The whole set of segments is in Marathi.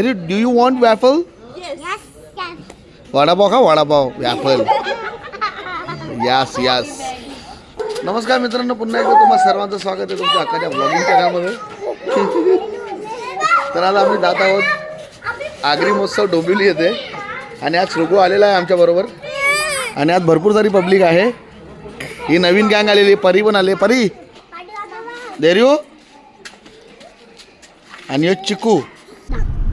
अरे do you want waffle vada pav खा वडापाव वॅफल यास यास नमस्कार मित्रांनो पुन्हा एकदा तुम्हाला सर्वांचं स्वागत आहे तुमच्या हक्काच्या ब्लॉगिंग चॅनलमध्ये तर आज आम्ही जात आहोत आगरी महोत्सव डोंबिवली येते आणि आज श्रुगू आलेला आहे आमच्याबरोबर आणि आज भरपूर सारी पब्लिक आहे ही नवीन गँग आलेली आहे. परी पण आले परी देरिओ आणि यो चिकू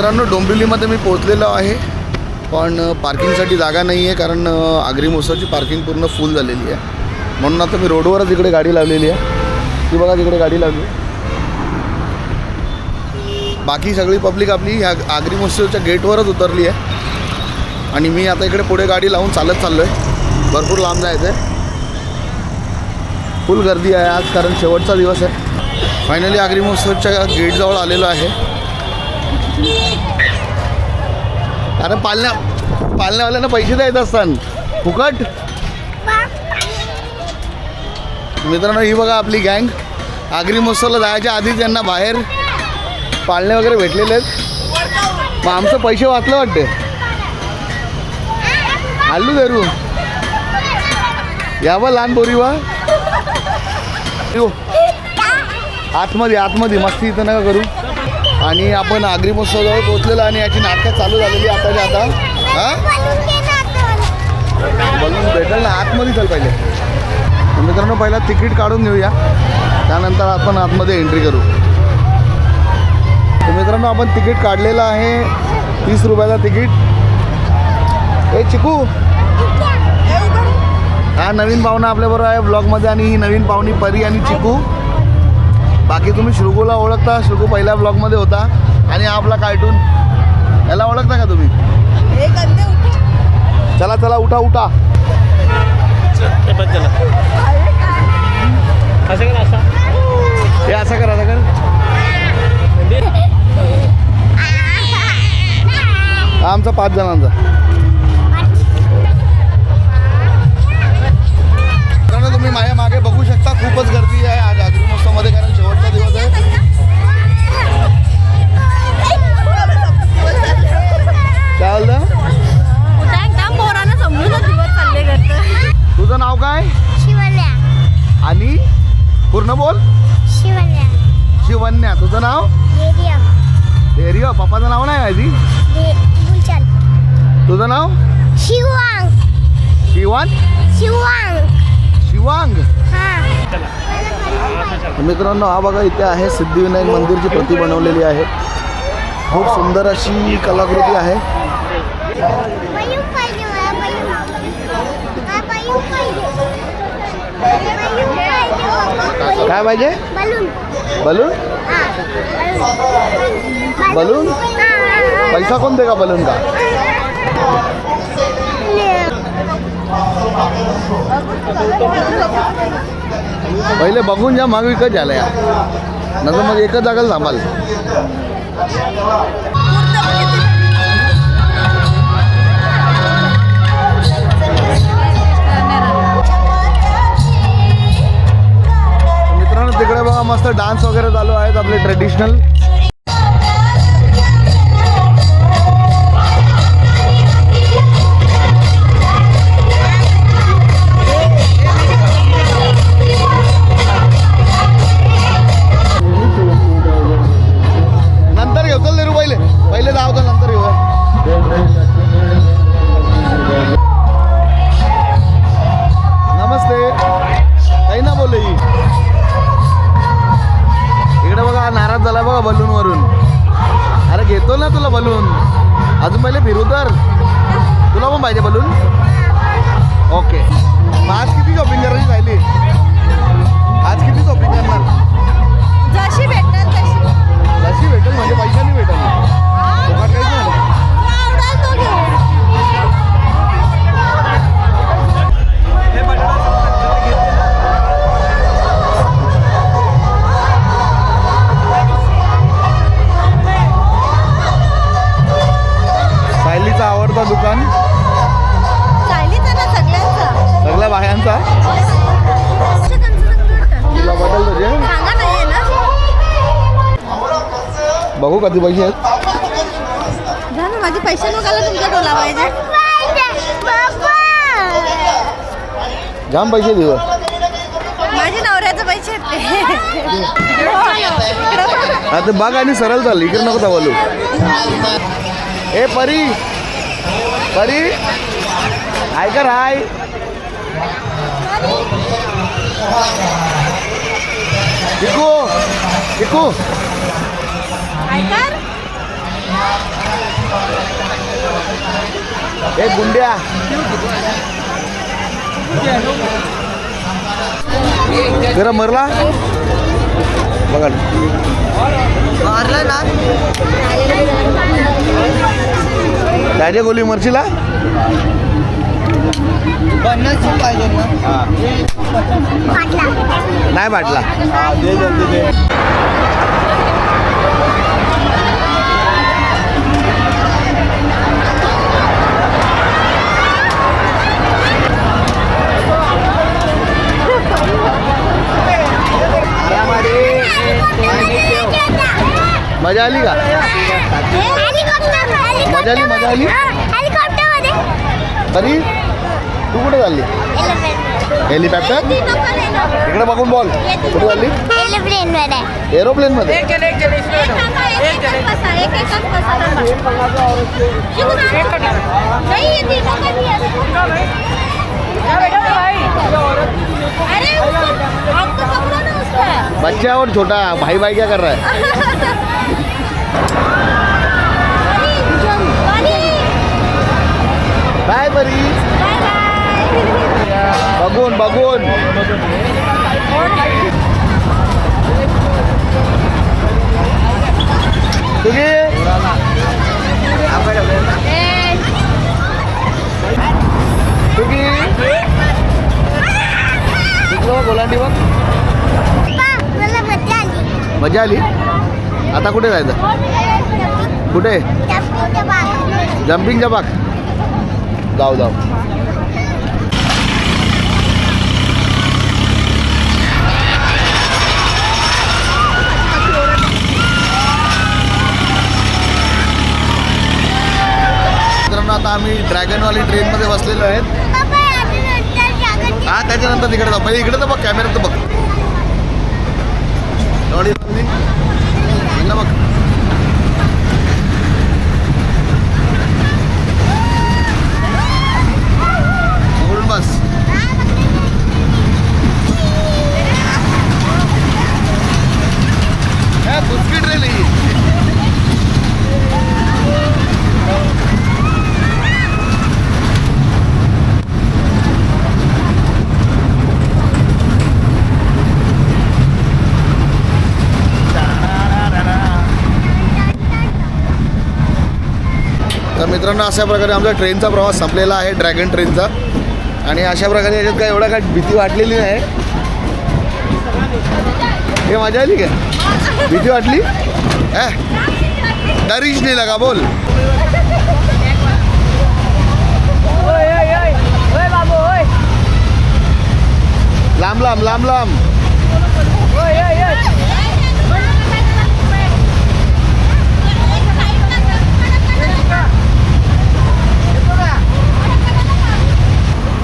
मित्रांनो डोंबिवलीमध्ये मी पोहोचलेलो आहे. पण पार्किंगसाठी जागा नाही आहे कारण आग्री आगरी महोत्सवची पार्किंग पूर्ण फुल झालेली आहे. म्हणून आता मी रोडवरच इकडे गाडी लावलेली आहे. ती बघा तिकडे गाडी लावली. बाकी सगळी पब्लिक आपली ह्या आगरी महोत्सवच्या गेटवरच उतरली आहे. आणि मी आता इकडे पुढे गाडी लावून चालत चाललो आहे भरपूर लांब जायचं आहे. फुल गर्दी आहे आज कारण शेवटचा दिवस आहे. फायनली आगरी महोत्सवच्या गेटजवळ आलेलो आहे. अरे पालण्या पालण्यावाल्यांना पैसे द्यायचं असतात. फुकट? मित्रांनो ही बघा आपली गँग. आगरी महोत्सवला जायच्या आधी त्यांना बाहेर पाळणे वगैरे भेटलेले आहेत. मग आमचं पैसे वाचलं वाटते. आलू धरू. या बा लहान पोरी वा येऊ. आतमध्ये आतमध्ये. मस्ती इथं नका करू. आणि आपण आगरी महोत्सवाजवळ पोहोचलेलो आणि याची नाटकं चालू झालेली आताच्या आता. हां? बलून भेटेल ना आतमध्ये चल पहिले. मित्रांनो पहिला तिकीट काढून घेऊया त्यानंतर आपण आतमध्ये एंट्री करू. तर मित्रांनो आपण तिकीट काढलेलं आहे. तीस रुपयाचं तिकीट. ए चिकू. हा नवीन पाहुणा आपल्याबरोबर आहे ब्लॉगमध्ये आणि ही नवीन पाहुणी परी आणि चिकू. बाकी तुम्ही श्रुगूला ओळखता श्रुगू पहिल्या ब्लॉगमध्ये होता आणि आपला कार्टून. याला ओळखता का तुम्ही? चला चला उठा उठा. हे असं कर असं कर आमचा पाच जणांचा. तुम्ही माझ्या मागे बघू शकता खूपच गर्दी नाव काय? शिवल्या आणि? पूर्ण बोल. शिवल्या शिवन्या तुझं नाव? डेरिओ पप्पाचं नाव नाही आधी तुझं नाव? शिवांग. शिवान शिवांग. शिवांग. हा. मित्रांनो हा बघा इथे आहे सिद्धिविनायक मंदिरची प्रति बनवलेली आहे. खूप सुंदर अशी कलाकृती आहे पयू पाहिजे मला पयू हा पयू पाहिजे पयू पाहिजे काय पाहिजे? बलून. बलून? बलून? पैसा कोण दे का बलून का? पहिले बघून जा मग विकत झालं या. नंतर मग एकच जागाला थांबाल. तिकडे बघा मस्त डान्स वगैरे चालू आहेत आपले ट्रेडिशनल. देतो ना तुला बलून? अजून पहिले फिरू तर. तुला पण पाहिजे बलून? ओके. आज किती शॉपिंग करायची राहिली? आज किती शॉपिंग करणार? जशी भेटेल तशी. जशी भेटेल म्हणजे पैशाने भेटेल. बघू कधी पैसे झालं माझे पैसे नकाला तुमच्या डोला पाहिजे बाबा जाम पैसे देऊ माझे नवऱ्याचे पैसे आहेत ते. हा ते बघ आणि सरळ चाल इकडे नको धावलो ए परी. परी. हाय कर हाय. टिकू ऐकर ए गुंड्या. जरा मरला? बघा. मारलं ना. राजा गोली मरशीला? पन्नास पाहिजे ना. नाही वाटला मजा आली का? मजा आली, मजा आली? हेलिकॉप्टरमध्ये तरी तू कुठे चालली? हेलिकॉप्टर? इकडे बघून बोल. कुठे चालली? एरोप्लेन मध्ये. एरोप्लेन मध्ये एक एक एक एक एक बसा एक एक बसा नाही येते अरे बच्चा और छोटा भाई भाई क्या कर रहा है? बाय बरी इकडं बघ, ओलांडी बघ मला मजा आली मजा आली. आता कुठे जायचं? कुठे? टप्पूच्या बाग. जाऊ जाऊ. आता आम्ही ड्रॅगनवाली ट्रेनमध्ये बसलेलो आहेत. हा त्याच्यानंतर तिकडे जाऊ. पहिले इकडे तर बघ कॅमेऱ्यात तर बघ एवढी लागली. इकडं बघ उघडून बस हे, बुचकी ट्रेन आहे ही. तर मित्रांनो अशा प्रकारे आमचा ट्रेनचा प्रवास संपलेला आहे ड्रॅगन ट्रेनचा आणि अशा प्रकारे याच्यात काय एवढा काय भीती वाटलेली नाही. हे मजा आली काय भीती वाटली? ॲ डरीच नाही लगा बोल. लांब लांब लांब लांब.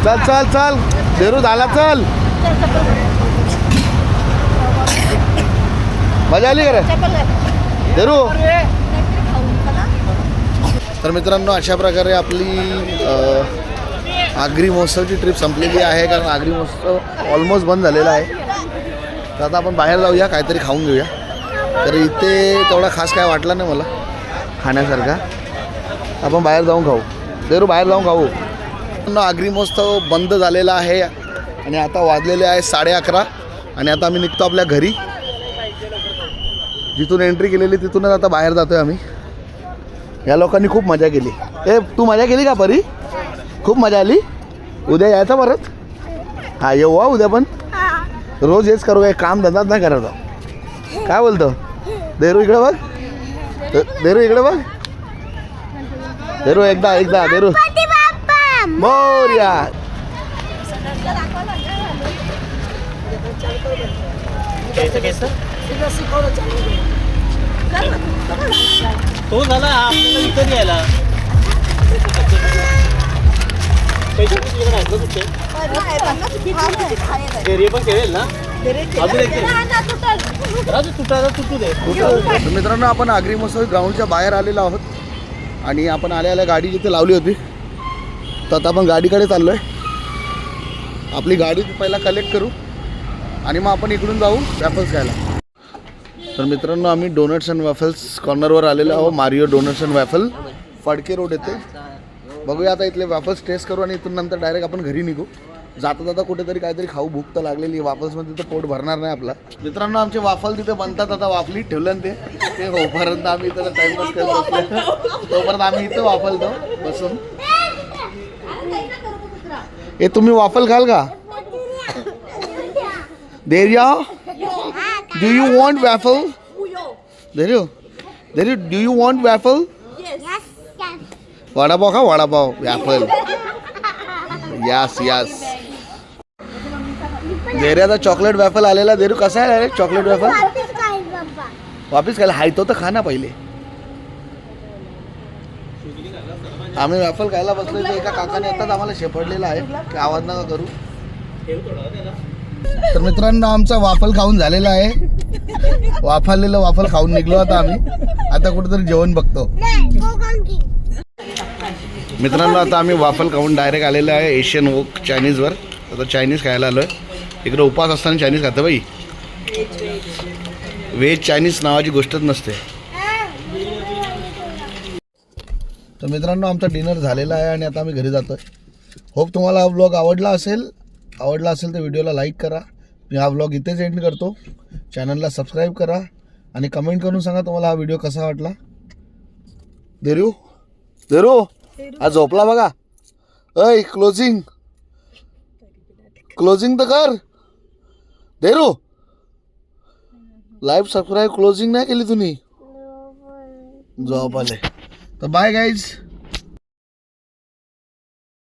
चल चल चल. देरू झाला चल. मजा आली का रे? देरू तर मित्रांनो अशा प्रकारे आपली आगरी महोत्सवची ट्रिप संपलेली आहे कारण आगरी महोत्सव ऑलमोस्ट बंद झालेला आहे. तर आता आपण बाहेर जाऊया काहीतरी खाऊन घेऊया. तर इथे तेवढा खास काय वाटला नाही मला खाण्यासारखा. आपण बाहेर जाऊन खाऊ. देरू बाहेर जाऊन खाऊ. आगरी महोत्सव बंद झालेला आहे आणि आता वाजलेले आहे साडे अकरा. आणि आता आम्ही निघतो आपल्या घरी. जिथून एंट्री केलेली तिथूनच आता बाहेर जातोय आम्ही. या लोकांनी खूप मजा केली. ए तू मजा केली का परी? खूप मजा आली. उद्या यायचं परत? हा येऊ हा उद्या पण. रोज हेच करू काय काम धंदाच नाही करायचं काय बोलतो? देरू इकडे बघ. देरू इकडे बघ. देरू एकदा एकदा देरू. मोर्या. तो झाला आपल्याला विकत घ्यायला पैसे आहेत ना पण खेळेल ना. राजू तुटू दे. मित्रांनो आपण आगरी महोत्सव ग्राउंडच्या बाहेर आलेलो आहोत. आणि आपण आल्या आल्या गाडी जिथे लावली होती. तर आता आपण गाडीकडे चाललो आहे आपली गाडी पहिला कलेक्ट करू आणि मग आपण इकडून जाऊ वॅफल्स खायला तर मित्रांनो आम्ही डोनट्स अँड वॅफल्स कॉर्नरवर आलेलो आहोत. Mario donuts and waffle Phadke road येते. बघूया आता इथले वॅफल्स टेस्ट करू आणि इथून नंतर डायरेक्ट आपण घरी निघू. जाता जाता कुठेतरी काहीतरी खाऊ. भूक तर लागलेली वाफल्समध्ये तर पोट भरणार नाही आपला. मित्रांनो आमचे वाफल तिथे बनतात. आता वाफली ठेवलं ना ते ते होपर्यंत आम्ही इथं टाइमपास करत तोपर्यंत आम्ही इथं वाफलतो बसून. हे तुम्ही वाफल खाल का? देरिया? डू यू वॉन्ट वॅफल देरियो? देरियो do you want waffle. Vada pav का वडापाव वॅफल यास यास देर्याचा चॉकलेट वॅफल आलेला. देरू कसा आहे रे? चॉकलेट वॅफल वापस खायला हाय तो तर खा ना पहिले. आम्ही वॅफल खायला बसलो तर एका काकाने येतात आम्हाला शेपडलेला आहे. की आवाज नका करू. तर मित्रांनो आमचा वाफल खाऊन झालेला आहे. वाफालेलं वाफल खाऊन निघलो आता आम्ही. आता कुठेतरी जेवण बघतो. मित्रांनो आता आम्ही वाफल खाऊन डायरेक्ट आलेलो आहे एशियन वोक चायनीजवर आता चायनीज खायला आलो आहे इकडे उपास असताना चायनीज खातं बाई. व्हेज चायनीज नावाची गोष्टच नसते. तर मित्रांनो आमचा डिनर झालेला आहे आणि आता आम्ही घरी जातो आहे होप तुम्हाला हा ब्लॉग आवडला असेल. आवडला असेल तर व्हिडिओला लाईक करा. मी हा ब्लॉग इथेच एंड करतो. चॅनलला सबस्क्राईब करा आणि कमेंट करून सांगा तुम्हाला हा व्हिडिओ कसा वाटला. देरू? देरू? आज झोपला बघा. अय क्लोजिंग क्लोजिंग तर कर. देरू? लाईव्ह सबस्क्राईब क्लोजिंग नाही केली तुम्ही. झोप आले. तर बाय गाईज